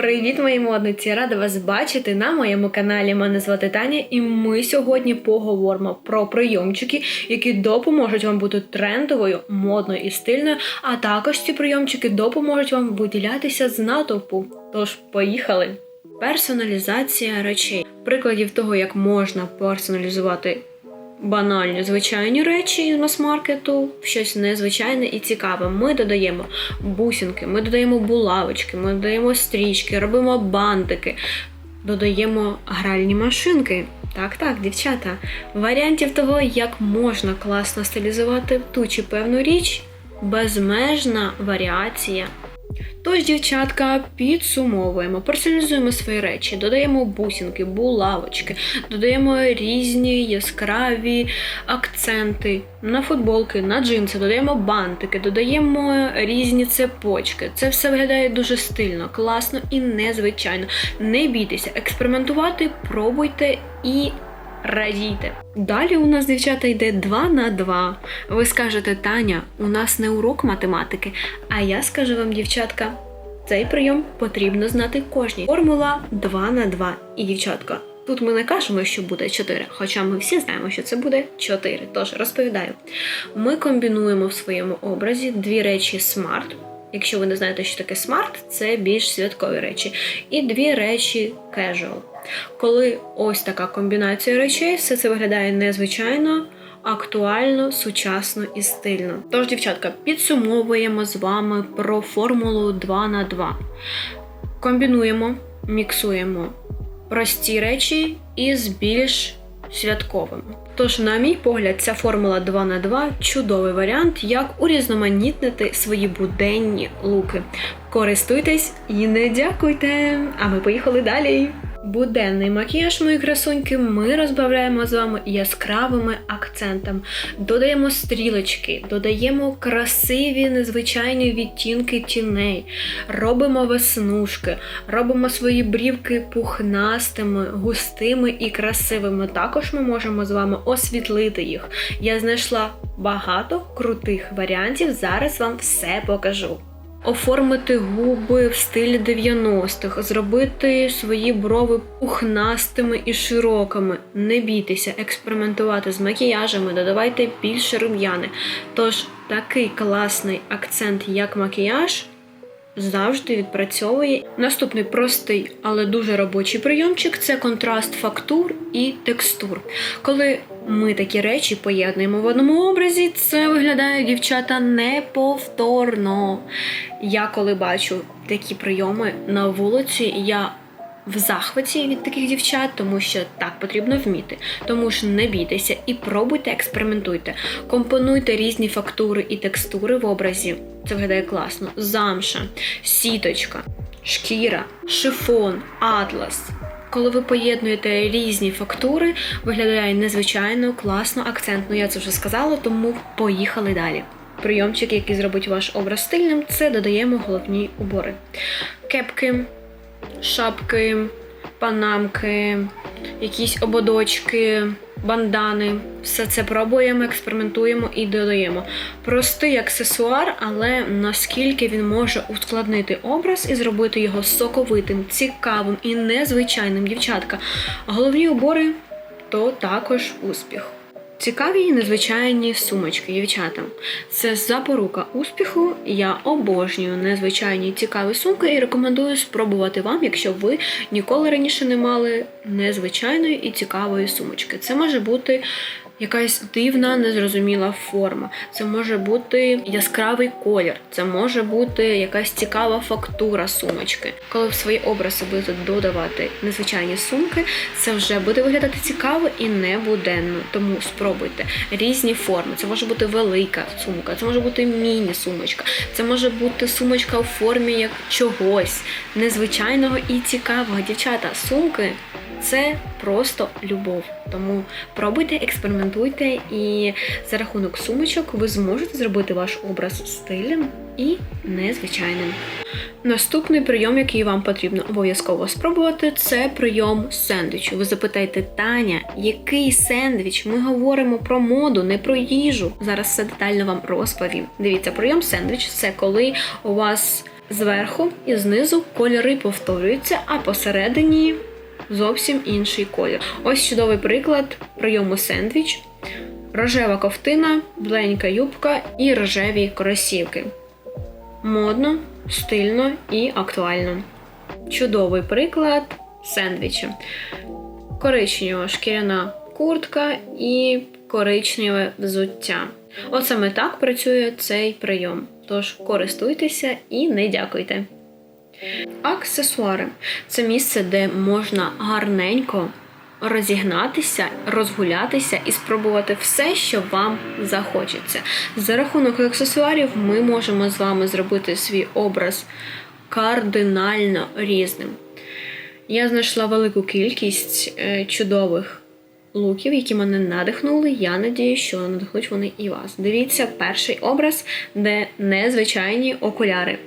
Привіт, мої модниці! Рада вас бачити на моєму каналі. Мене звати Таня, і ми сьогодні поговоримо про прийомчики, які допоможуть вам бути трендовою, модною і стильною. А також ці прийомчики допоможуть вам виділятися з натовпу. Тож, поїхали! Персоналізація речей. Прикладів того, як можна персоналізувати банальні звичайні речі із мас-маркету, щось незвичайне і цікаве. Ми додаємо бусинки, ми додаємо булавочки, ми додаємо стрічки, робимо бантики, додаємо гральні машинки. Так, так, дівчата. Варіантів того, як можна класно стилізувати ту чи певну річ, безмежна варіація. Тож, дівчатка, підсумовуємо, персоналізуємо свої речі, додаємо бусинки, булавочки, додаємо різні яскраві акценти на футболки, на джинси, додаємо бантики, додаємо різні цепочки. Це все виглядає дуже стильно, класно і незвичайно. Не бійтеся, експериментувати, пробуйте і. Радійте. Далі у нас, дівчата, йде 2 на 2. Ви скажете, Таня, у нас не урок математики. А я скажу вам, дівчатка, цей прийом потрібно знати кожній. Формула 2 на 2. І, дівчатка, тут ми не кажемо, що буде 4, хоча ми всі знаємо, що це буде 4. Тож розповідаю. Ми комбінуємо в своєму образі дві речі смарт. Якщо ви не знаєте, що таке смарт, це більш святкові речі. І дві речі casual. Коли ось така комбінація речей, все це виглядає незвичайно, актуально, сучасно і стильно. Тож, дівчатка, підсумовуємо з вами про формулу 2 на 2. Комбінуємо, міксуємо прості речі із більш святковими. Тож, на мій погляд, ця формула 2 на 2 чудовий варіант, як урізноманітнити свої буденні луки. Користуйтесь і не дякуйте! А ми поїхали далі! Буденний макіяж, мої красуньки, ми розбавляємо з вами яскравими акцентами. Додаємо стрілочки, додаємо красиві незвичайні відтінки тіней, робимо веснушки, робимо свої брівки пухнастими, густими і красивими. Також ми можемо з вами освітлити їх. Я знайшла багато крутих варіантів. Зараз вам все покажу. Оформити губи в стилі 90-х, зробити свої брови пухнастими і широкими. Не бійтеся, експериментувати з макіяжами, додавайте більше рум'яни. Тож такий класний акцент, як макіяж, завжди відпрацьовує. Наступний простий, але дуже робочий прийомчик це контраст фактур і текстур. Коли ми такі речі поєднуємо в одному образі, це виглядає дівчата неповторно. Я коли бачу такі прийоми на вулиці, я в захваті від таких дівчат, тому що так потрібно вміти. Тому ж не бійтеся і пробуйте, експериментуйте, компонуйте різні фактури і текстури в образі. Це виглядає класно. Замша, сіточка, шкіра, шифон, атлас. Коли ви поєднуєте різні фактури, виглядає незвичайно, класно, акцентно. Я це вже сказала, тому поїхали далі. Прийомчик, який зробить ваш образ стильним, це додаємо головні убори. Кепки, шапки, панамки, якісь ободочки, бандани. Все це пробуємо, експериментуємо і додаємо. Простий аксесуар, але наскільки він може ускладнити образ і зробити його соковитим, цікавим і незвичайним, дівчатка. Головні убори то також успіх. Цікаві і незвичайні сумочки, дівчата. Це запорука успіху. Я обожнюю незвичайні цікаві сумки і рекомендую спробувати вам, якщо ви ніколи раніше не мали незвичайної і цікавої сумочки. Це може бути якась дивна, незрозуміла форма. Це може бути яскравий колір, це може бути якась цікава фактура сумочки. Коли в свої образи будете додавати незвичайні сумки, це вже буде виглядати цікаво і небуденно. Тому спробуйте різні форми. Це може бути велика сумка, це може бути міні-сумочка, це може бути сумочка у формі як чогось незвичайного і цікавого. Дівчата, сумки це просто любов. Тому пробуйте, експериментуйте, і за рахунок сумочок ви зможете зробити ваш образ стильним і незвичайним. Наступний прийом, який вам потрібно обов'язково спробувати, це прийом сендвічу. Ви запитаєте, Таня, який сендвіч? Ми говоримо про моду, не про їжу. Зараз все детально вам розповім. Дивіться, прийом сендвіч це коли у вас Зверху і знизу кольори повторюються, а посередині зовсім інший колір. Ось чудовий приклад прийому сендвіч, рожева ковтина, біленька юбка і рожеві кросівки. Модно, стильно і актуально. Чудовий приклад сендвіча. Коричнева шкіряна куртка і коричневе взуття. От саме так працює цей прийом. Тож користуйтеся і не дякуйте. Аксесуари це місце, де можна гарненько розігнатися, розгулятися і спробувати все, що вам захочеться. За рахунок аксесуарів ми можемо з вами зробити свій образ кардинально різним. Я знайшла велику кількість е, чудових луків, які мене надихнули. Я надію, що надихнуть вони і вас. Дивіться, перший образ, де незвичайні окуляри,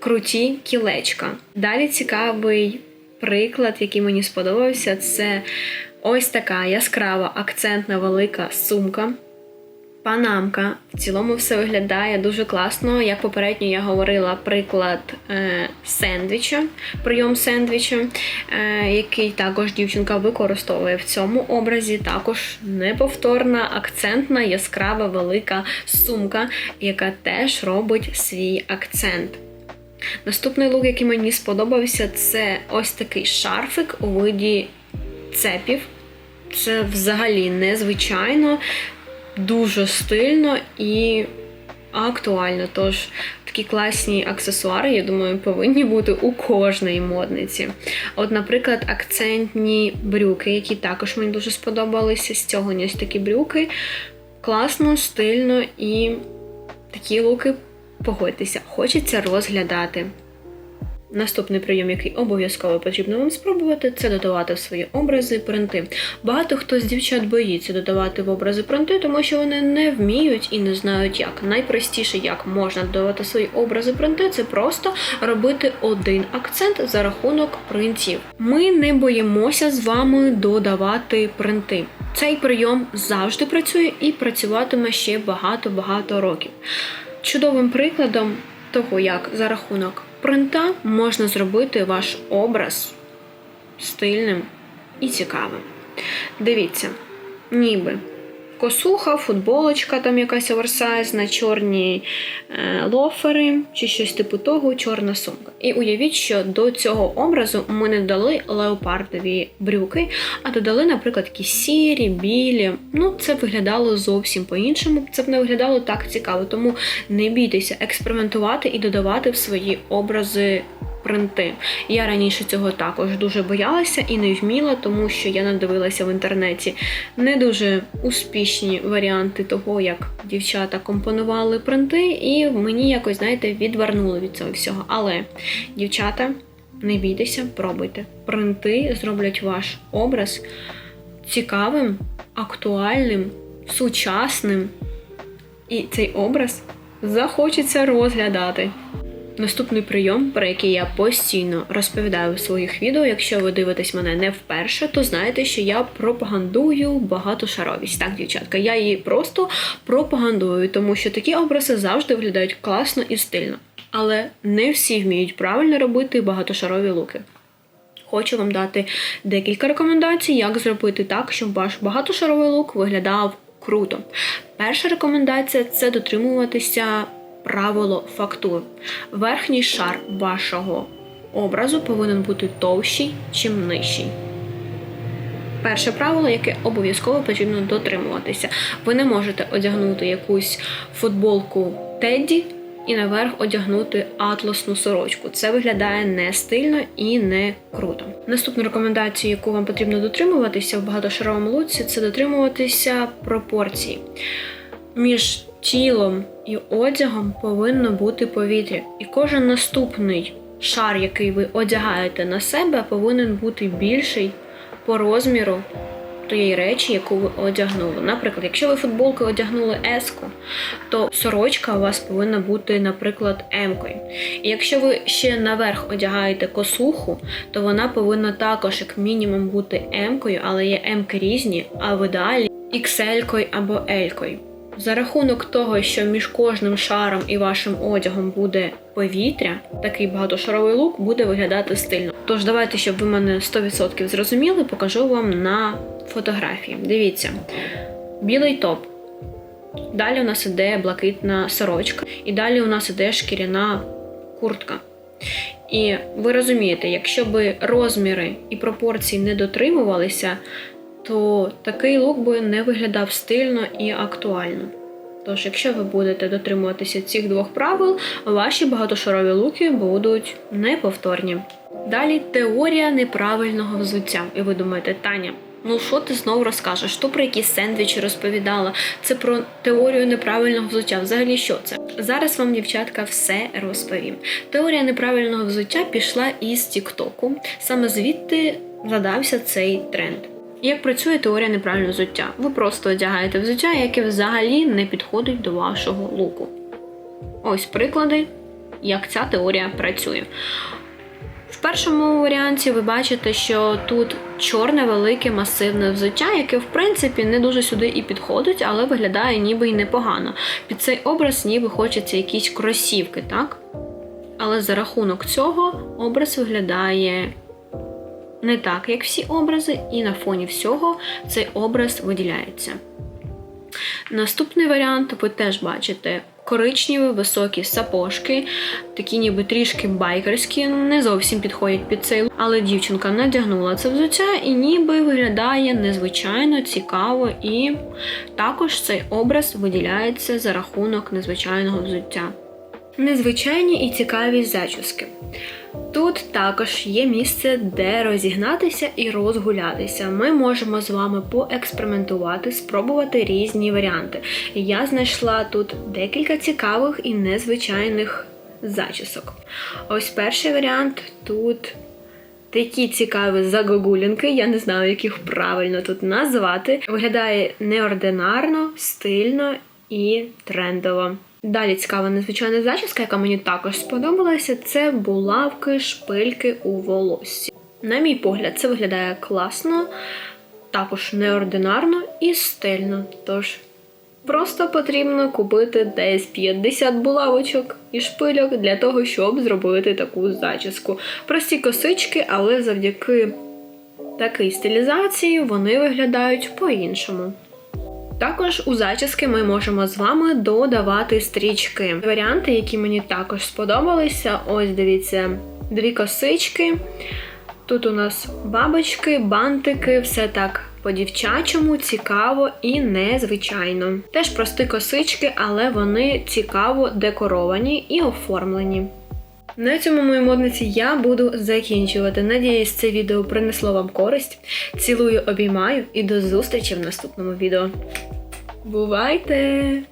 круті кілечка. Далі цікавий приклад, який мені сподобався, це ось така яскрава акцентна велика сумка. Панамка. В цілому все виглядає дуже класно. Як попередньо я говорила, приклад е, сендвіча, прийом сендвіча, е, який також дівчинка використовує в цьому образі. Також неповторна, акцентна, яскрава велика сумка, яка теж робить свій акцент. Наступний лук, який мені сподобався, це ось такий шарфик у виді цепів. Це взагалі незвичайно дуже стильно і актуально. Тож такі класні аксесуари, я думаю, повинні бути у кожної модниці. От, наприклад, акцентні брюки, які також мені дуже сподобалися. З цього ось такі брюки. Класно, стильно і такі луки, погодьтеся, хочеться розглядати. Наступний прийом, який обов'язково потрібно вам спробувати, це додавати в свої образи принти. Багато хто з дівчат боїться додавати в образи принти, тому що вони не вміють і не знають як. Найпростіше, як можна додавати свої образи принти, це просто робити один акцент за рахунок принтів. Ми не боїмося з вами додавати принти. Цей прийом завжди працює і працюватиме ще багато-багато років. Чудовим прикладом того, як за рахунок принта можна зробити ваш образ стильним і цікавим. Дивіться, ніби косуха, футболочка, там якась оверсайзна, чорні е, лофери чи щось типу того, чорна сумка. І уявіть, що до цього образу ми не додали леопардові брюки, а додали, наприклад, такі сірі, білі. Ну, це виглядало зовсім по-іншому. Це б не виглядало так цікаво. Тому не бійтеся експериментувати і додавати в свої образи принти. Я раніше цього також дуже боялася і не вміла, тому що я надивилася в інтернеті не дуже успішні варіанти того, як дівчата компонували принти, і мені якось, знаєте, відвернули від цього всього. Але дівчата, не бійтеся, пробуйте. Принти зроблять ваш образ цікавим, актуальним, сучасним. І цей образ захочеться розглядати. Наступний прийом, про який я постійно розповідаю в своїх відео. Якщо ви дивитесь мене не вперше, то знаєте, що я пропагандую багатошаровість. Так, дівчатка, я її просто пропагандую, тому що такі образи завжди виглядають класно і стильно. Але не всі вміють правильно робити багатошарові луки. Хочу вам дати декілька рекомендацій, як зробити так, щоб ваш багатошаровий лук виглядав круто. Перша рекомендація це дотримуватися правило фактур. Верхній шар вашого образу повинен бути товщий, чим нижчий. Перше правило, яке обов'язково потрібно дотримуватися. Ви не можете одягнути якусь футболку Тедді і наверх одягнути атласну сорочку. Це виглядає не стильно і не круто. Наступну рекомендацію, яку вам потрібно дотримуватися в багатошаровому луці, це дотримуватися пропорцій. Між тілом і одягом повинно бути повітря. І кожен наступний шар, який ви одягаєте на себе, повинен бути більший по розміру тієї речі, яку ви одягнули. Наприклад, якщо ви футболку одягнули еску, то сорочка у вас повинна бути, наприклад, емкою. І якщо ви ще наверх одягаєте косуху, то вона повинна також, як мінімум, бути емкою, але є емки різні, а в ідеалі XL-кою або L-кою. За рахунок того, що між кожним шаром і вашим одягом буде повітря, такий багатошаровий лук буде виглядати стильно. Тож давайте, щоб ви мене 100% зрозуміли, покажу вам на фотографії. Дивіться, білий топ. Далі у нас іде блакитна сорочка, і далі у нас іде шкіряна куртка. І ви розумієте, якщо би розміри і пропорції не дотримувалися, то такий лук би не виглядав стильно і актуально. Тож, якщо ви будете дотримуватися цих двох правил, ваші багатошарові луки будуть неповторні. Далі теорія неправильного взуття. І ви думаєте, Таня, ну що ти знову розкажеш? То про якісь сендвічі розповідала? Це про теорію неправильного взуття. Взагалі, що це? Зараз вам, дівчатка, все розповім. Теорія неправильного взуття пішла із Тіктоку. Саме звідти задався цей тренд. Як працює теорія неправильного взуття? Ви просто одягаєте взуття, яке взагалі не підходить до вашого луку. Ось приклади, як ця теорія працює. В першому варіанті ви бачите, що тут чорне велике масивне взуття, яке в принципі не дуже сюди і підходить, але виглядає ніби й непогано. Під цей образ ніби хочеться якісь кросівки, так? Але за рахунок цього образ виглядає не так, як всі образи, і на фоні всього цей образ виділяється. Наступний варіант ви теж бачите коричневі високі сапожки, такі ніби трішки байкерські, не зовсім підходять під цей лук, але дівчинка надягнула це взуття і ніби виглядає незвичайно цікаво, і також цей образ виділяється за рахунок незвичайного взуття. Незвичайні і цікаві зачіски. Тут також є місце, де розігнатися і розгулятися. Ми можемо з вами поекспериментувати, спробувати різні варіанти. Я знайшла тут декілька цікавих і незвичайних зачісок. Ось перший варіант тут. Такі цікаві загогулінки, я не знаю, як їх правильно тут назвати. Виглядає неординарно, стильно і трендово. Далі цікава незвичайна зачіска, яка мені також сподобалася, це булавки, шпильки у волоссі. На мій погляд, це виглядає класно, також неординарно і стильно. Тож просто потрібно купити десь 50 булавочок і шпильок для того, щоб зробити таку зачіску. Прості косички, але завдяки такій стилізації вони виглядають по-іншому. Також у зачіски ми можемо з вами додавати стрічки. Варіанти, які мені також сподобалися, ось дивіться, дві косички. Тут у нас бабочки, бантики, все так по-дівчачому, цікаво і незвичайно. Теж прості косички, але вони цікаво декоровані і оформлені. На цьому моїй модниці я буду закінчувати. Надіюсь, це відео принесло вам користь. Цілую, обіймаю і до зустрічі в наступному відео. Бувайте!